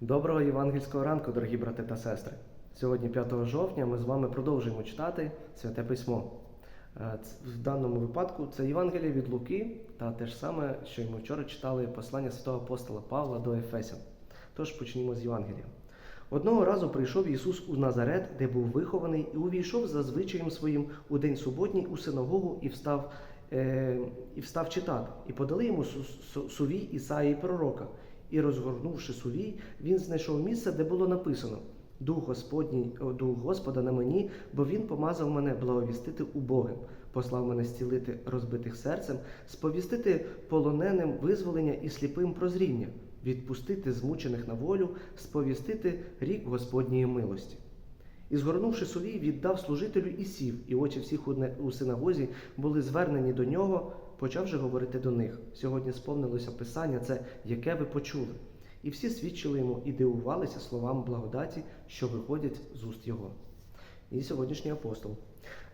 Доброго євангельського ранку, дорогі брати та сестри. Сьогодні, 5 жовтня, ми з вами продовжуємо читати Святе Письмо. Е, В даному випадку це Євангеліє від Луки та те ж саме, що й ми вчора читали послання святого апостола Павла до Ефесян. Тож почнімо з Євангелія. Одного разу прийшов Ісус у Назарет, де був вихований, і увійшов за звичаєм своїм у день суботній у синагогу і встав, е, і встав читати. І подали йому су- су- сувій Ісаї пророка. І розгорнувши сувій, він знайшов місце, де було написано: Дух Господній, Дух Господа на мені, бо Він помазав мене благовістити убогим, послав мене зцілити розбитих серцем, сповістити полоненим визволення і сліпим прозріння, відпустити змучених на волю, сповістити рік Господньої милості. І згорнувши сувій, віддав служителю і сів, і очі всіх у синагозі були звернені до нього, почав же говорити до них. Сьогодні сповнилося Писання, це яке ви почули. І всі свідчили йому і дивувалися словам благодаті, що виходять з уст його. І сьогоднішній апостол.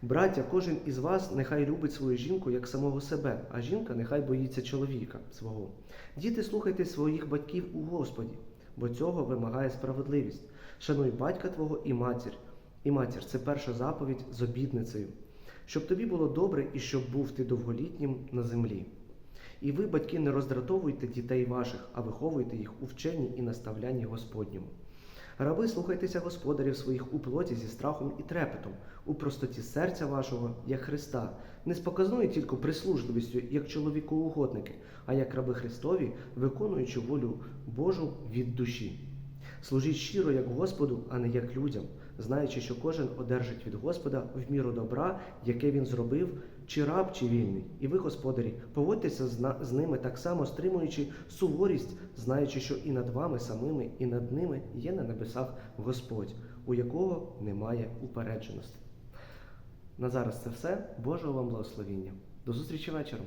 Браття, кожен із вас нехай любить свою жінку як самого себе, а жінка нехай боїться чоловіка свого. Діти, слухайте своїх батьків у Господі, бо цього вимагає справедливість. Шануй батька твого і матір. І матір це перша заповідь з обідницею, щоб тобі було добре і щоб був ти довголітнім на землі. І ви, батьки, не роздратовуйте дітей ваших, а виховуйте їх у вченні і наставлянні Господньому. Раби, слухайтеся господарів своїх у плоті зі страхом і трепетом, у простоті серця вашого, як Христа, не з показною тільки прислужливістю, як чоловікоугодники, а як раби Христові, виконуючи волю Божу від душі. Служіть щиро як Господу, а не як людям, знаючи, що кожен одержить від Господа в міру добра, яке він зробив, чи раб, чи вільний. І ви, господарі, поводьтеся з, ними так само, стримуючи суворість, знаючи, що і над вами самими, і над ними є на небесах Господь, у якого немає упередженості. На зараз це все. Божого вам благословіння. До зустрічі вечором.